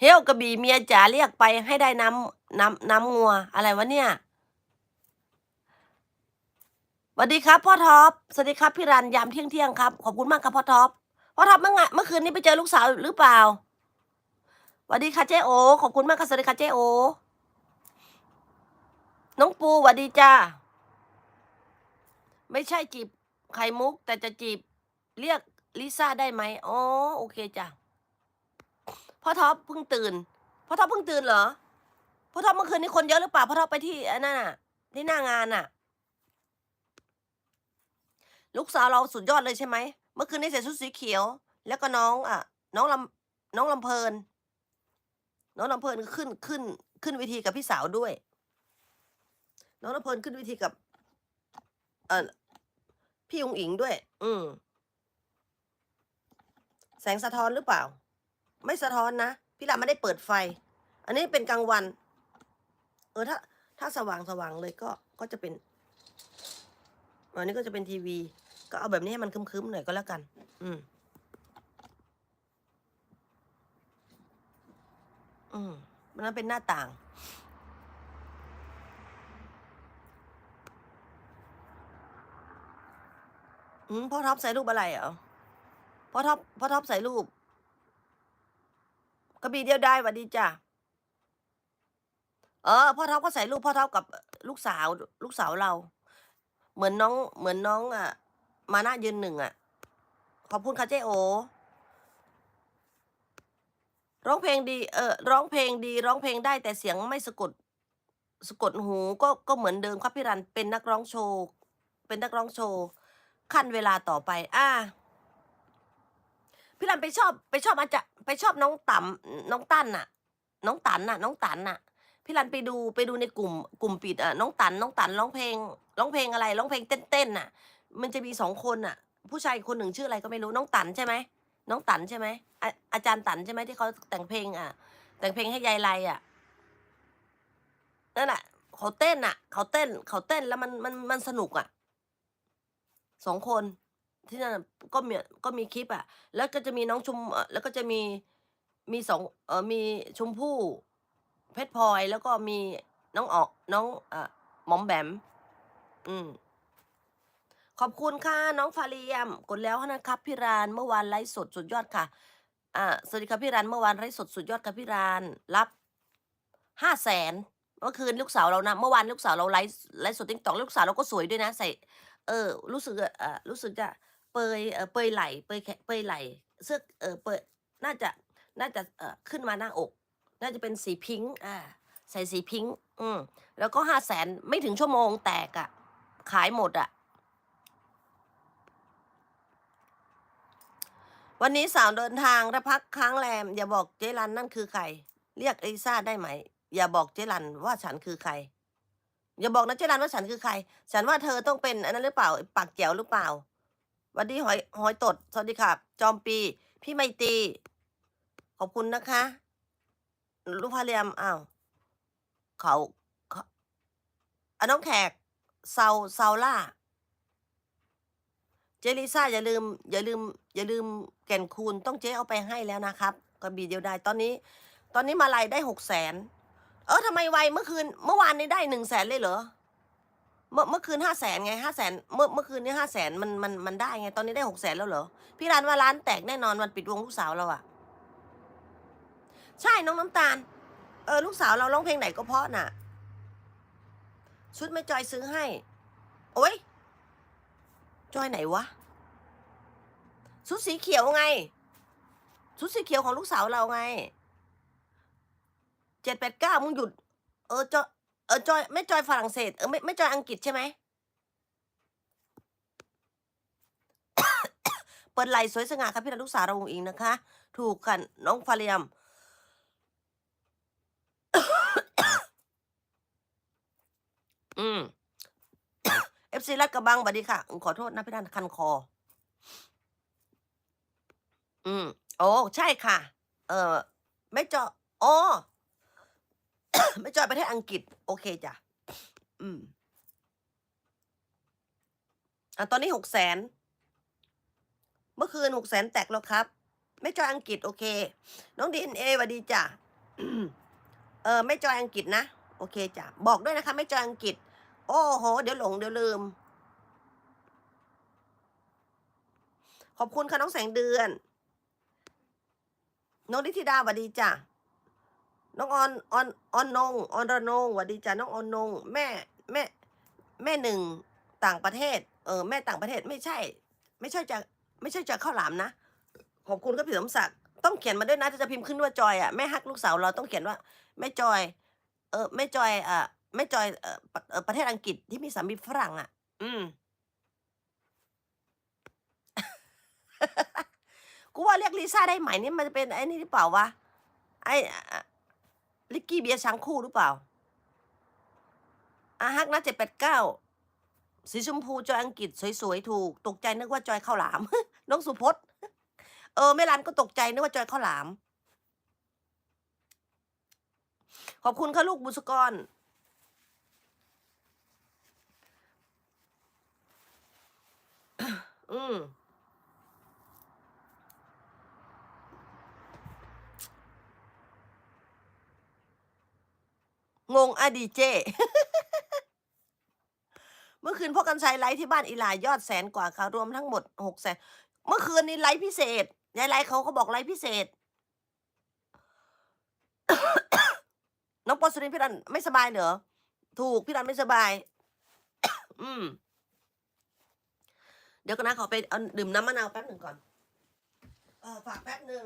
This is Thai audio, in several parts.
เฮลกระบี่เมียจ๋าเรียกไปให้ได้น้ำน้ำน้ำงัว อะไรวะเนี่ยสวัสดีครับพ่อท็อปสวัสดีครับพี่รันยามเที่ยงเที่ยงครับ ขอบคุณมากครับพ่อท็อปพ่อท็อปเมื่อไงเมื่อคืนนี้ไปเจอลูกสาวหรือเปล่าสวัสดีค่ะเจ๊โอ ขอบคุณมากค่ะสวัสดีค่ะเจ๊โอ น้องปูสวัสดีจ้าไม่ใช่จีบไข่มุก แต่จะจีบเรียกลิซ่าได้ไหมอ๋อโอเคจ้ะ พ่อท็อปเพิ่งตื่นพ่อท็อปเพิ่งตื่นเหรอพ่อท็อปเมื่อคืนนี้คนเยอะหรือเปล่าพ่อท็อปไปที่อันนั่นน่ะที่หน้างานน่ะ ลูกสาวเราสุดยอดเลยใช่ไหมเมื่อคืนนี้ใส่ชุดสีเขียว แล้วก็น้องอะ น้องลำน้องลำเพลิน น้องลำเพลินขึ้นขึ้น ขึ้นเวทีกับพี่สาวด้วย น้องลำเพลินขึ้นเวทีกับ เออพี่อุงอิงด้วย อืมแสงสะท้อนหรือเปล่า ไม่สะท้อนนะ พี่ลาไม่ได้เปิดไฟ อันนี้เป็นกลางวัน เออถ้า ถ้าสว่างสว่างเลยก็ก็จะเป็นอันนี้ก็จะเป็นทีวี ก็เอาแบบนี้ให้มันคึมๆหน่อยก็แล้วกัน อืม อืมมันเป็นหน้าต่างอืมพ่อท็อปใส่รูปอะไรเหรอพ่อท็อปพ่อท็อปใส่รูป กระบี่เดียวได้หวัดดีจ้ะเออพ่อท็อปก็ใส่รูปพ่อท็อปกับลูกสาว ลูกสาวเรา เหมือนน้อง เหมือนน้องอะ มาหน้ายืนหนึ่งอะ ขอบคุณค่ะเจ๊โอ ร้องเพลงดี เออร้องเพลงดี ร้องเพลงได้แต่เสียงไม่สะกด สะกดหูก็ก็เหมือนเดิมครับพี่รันเป็นนักร้องโชว์เป็นนักร้องโชว์ขั้นเวลาต่อไป อ่าพี่รันไปชอบไปชอบอาจจะ ไปชอบน้องต่ำน้องตั้นน่ะ น้องตันน่ะ น้องตันน่ะ พี่รันไปดูไปดูในกลุ่ม กลุ่มปิดอะน้องตันน้องตันร้องเพลงร้องเพลงอะไรร้องเพลงเต้นๆน่ะ มันจะมีสองคนน่ะ ผู้ชายคนหนึ่งชื่ออะไรก็ไม่รู้น้องตันใช่ไหมน้องตันใช่ไหมอาอาจารย์ตันใช่ไหมที่เขาแต่งเพลงอะ แต่งเพลงให้ยายไลอะนั่นแหละเขาเต้นอะ เขาเต้น เขาเต้นแล้วมันมันมันสนุกอะสองคน ที่นั่นก็มีก็มีคลิปอะ แล้วก็จะมีน้องชุมแล้วก็จะมีมีสองเออมีชมพู่เพชรพลอยแล้วก็มีน้องออกน้องเอ่อหมอมแบม อืม ขอบคุณค่ะ น้องฟาเรียม กดแล้วนะครับพี่รานเมื่อวานไลฟ์สดสุดยอดค่ะ อ่าสวัสดีครับพี่รานเมื่อวานไลฟ์สดสุดยอดค่ะพี่รานรับห้าแสนเมื่อคืนลูกสาวเรานะเมื่อวานลูกสาวเราไลฟ์ไลฟ์สดติ๊กต็อกลูกสาวเราก็สวยด้วยนะใส่ เออ รู้สึกเออรู้สึกจะ เปยเออเปยไหลเปยแขเปยไหลเสื้อเออเปยน่าจะน่าจะเออขึ้นมาหน้าอก น่าจะเป็นสีพิงค์อ่าใส่สีพิงค์อืมแล้วก็ห้าแสนไม่ถึงชั่วโมงแตกอะ่ะ ขายหมดอะ่ะ วันนี้สาวเดินทางและพักค้างแรม อย่าบอกเจรันนั่นคือใคร เรียกลิซ่าได้ไหม อย่าบอกเจรันว่าฉันคือใคร อย่าบอกนะเจรันว่าฉันคือใคร ฉันว่าเธอต้องเป็นอันนั้นหรือเปล่า ปากแจ๋วหรือเปล่า วัสดีหอยหอยตด สวัสดีครับจอมปี พี่ไมตี ขอบคุณนะคะ ลูกพาเรียมอ้าวเขาเขาอน้องแขกเซาเซาล่า เจลิซ่าอย่าลืม อย่าลืม อย่าลืมแก่นคูณต้องเจ๊เอาไปให้แล้วนะครับกระบี่เดียวได้ตอนนี้ ตอนนี้มาลายได้หกแสนเออทำไมไวเมื่อคืน เมื่อวานนี้ได้หนึ่งแสนเลยเหรอ เมื่อเมื่อคืนห้าแสนไงห้าแสนเมื่อเมื่อคืนนี้ห้าแสนมันมันมันได้ไง ตอนนี้ได้หกแสนแล้วเหรอ พี่ร้านว่าร้านแตกแน่นอนวันปิดวงลูกสาวเราอะใช่น้องน้ำตาล เออลูกสาวเราร้องเพลงไหนก็เพราะน่ะ ชุดไม่จอยซื้อให้ โอ้ยจอยไหนวะชุดสีเขียวไงชุดสีเขียวของลูกสาวเราไงเจ็ดแปดเก้ามึงหยุด เออจอย เออจอยไม่จอยฝรั่งเศสเออไม่ไม่จอยอังกฤษใช่ไหม เปิดไหลสวยสง่าครับพี่นันลูกสาวเราองอิงนะคะ ถูกค่ะน้องฟาเรียมอืมเอฟซีรัดกระบังสวัสดีค่ะขอโทษนะพี่นันคันคอ อืมโอ้ใช่ค่ะ เออไม่จออ๋อ ไม่จอยประเทศอังกฤษ โอเคจ้ะ อืม อะ ตอนนี้หกแสน เมื่อคืนหกแสนแตกแล้วครับ ไม่จอยอังกฤษ โอเค น้องดีเอ็นเอสวัสดีจ้ะ เออ ไม่จอยอังกฤษนะ โอเคจ้ะ บอกด้วยนะคะ ไม่จอยอังกฤษ โอ้โห เดี๋ยวหลง เดี๋ยวลืม ขอบคุณค่ะน้องแสงเดือน น้องนิธิดาสวัสดีจ้ะ น้องออนออนออนนงออนระนงสวัสดีจ้ะน้องออนนง แม่แม่แม่หนึ่งต่างประเทศ เออแม่ต่างประเทศไม่ใช่ ไม่ใช่จะไม่ใช่จะข้าวหลามนะขอบคุณครับพี่สมศักดิ์ต้องเขียนมาด้วยนะถ้าจะพิมพ์ขึ้นว่าจอยอะแม่ฮักลูกสาวเราต้องเขียนว่าแม่จอย เออแม่จอยอะแม่จอยเออประเทศอังกฤษที่มีสามีฝรั่งอะ อืมกูว่าเรียกลิซ่าได้ไหมนี่มันจะเป็นไอ้นี่หรือเปล่าวะไอ้ ลิกกี้เบียร์ช้างคู่หรือเปล่าอาฮักนะเจ็ดแปดเก้าสีชมพูจอยอังกฤษสวยๆถูก ตกใจนึกว่าจอยข้าวหลาม น้องสุพจน์เออแม่รันก็ตกใจนึกว่าจอยข้าวหลาม ขอบคุณค่ะลูกบุษกรอืม งงอดีเจ เมื่อคืนพ่อกันชัยไลฟ์ที่บ้านอีหลายอดแสนกว่าค่ะ รวมทั้งหมดหกแสน เมื่อคืนนี้ไลฟ์พิเศษ ยายไลฟ์เขาก็บอกไลฟ์พิเศษ น้องปอสรินพี่รันไม่สบายเหรอ ถูกพี่รันไม่สบาย อืม เดี๋ยวกันนะขอไปเอาดื่มน้ำมะนาวแป๊บหนึ่งก่อน เออฝากแป๊บหนึ่ง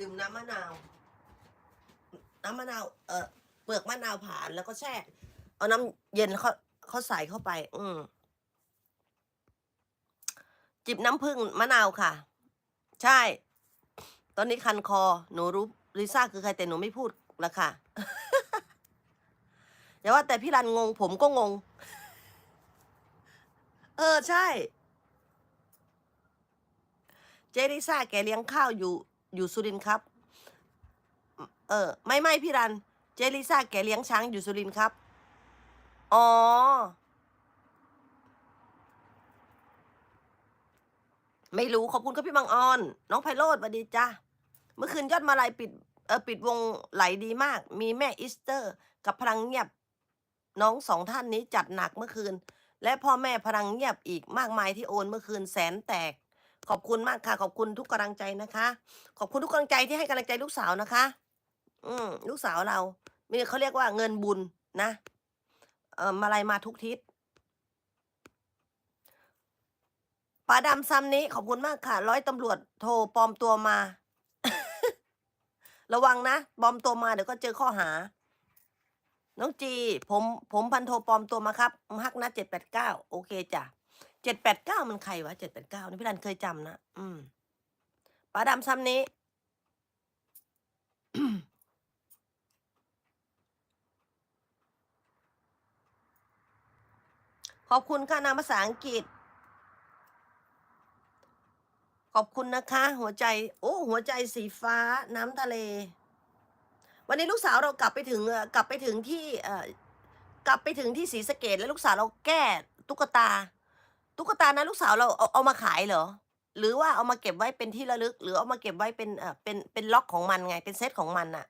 ดื่มน้ำมะนาว น้ำมะนาว เออเปลือกมะนาวผ่านแล้วก็แช่ เอาน้ำเย็นเขาเขาใส่เข้าไป อืมจิบน้ำผึ้งมะนาวค่ะ ใช่ ตอนนี้คันคอ หนูรู้ลิซ่าคือใครแต่หนูไม่พูดละค่ะอย่าว่าแต่พี่รันงง ผมก็งง เออใช่ เจลิซ่าแกเลี้ยงข้าวอยู่ อยู่สุรินทร์ครับ เออ ไม่ไม่พี่รัน เจลิซ่าแกเลี้ยงช้างอยู่สุรินทร์ครับ อ๋อ ไม่รู้ขอบคุณครับพี่บางออน น้องไพโรดสวัสดีจ้าเมื่อคืนยอดมาลายปิด เออปิดวงไหลดีมาก มีแม่อิสเตอร์ กับพลังเงียบ น้องสองท่านนี้จัดหนักเมื่อคืน และพ่อแม่พลังเงียบอีกมากมายที่โอนเมื่อคืนแสนแตก ขอบคุณมากค่ะ ขอบคุณทุกกำลังใจนะคะ ขอบคุณทุกกำลังใจที่ให้กำลังใจลูกสาวนะคะ อืมลูกสาวเรามีเขาเรียกว่าเงินบุญนะ เออมาลายมาทุกทิศป้าดำซ้ำนี้ขอบคุณมากค่ะ ร้อยตำรวจโทรปลอมตัวมา ระวังนะปลอมตัวมาเดี๋ยวก็เจอข้อหา น้องจี ผม ผมพันโทรปลอมตัวมาครับฮักนะเจ็ดแปดเก้าโอเคจ้ะ เจ็ดแปดเก้ามันใครวะเจ็ดแปดเก้านี่พี่รันเคยจำนะอืมป้าดำซ้ำนี้ ขอบคุณค่ะนามภาษาอังกฤษ ขอบคุณนะคะ หัวใจ โอ้หัวใจสีฟ้า น้ำทะเล วันนี้ลูกสาวเรากลับไปถึงเออกลับไปถึงที่เออกลับไปถึงที่ศรีสะเกดแล้วลูกสาวเราแก้ตุ๊กตา ตุ๊กตานะลูกสาวเราเอาเอามาขายเหรอ หรือว่าเอามาเก็บไว้เป็นที่ระลึก หรือเอามาเก็บไว้เป็นเอ่อเป็นเป็นล็อกของมันไงเป็นเซตของมันอะ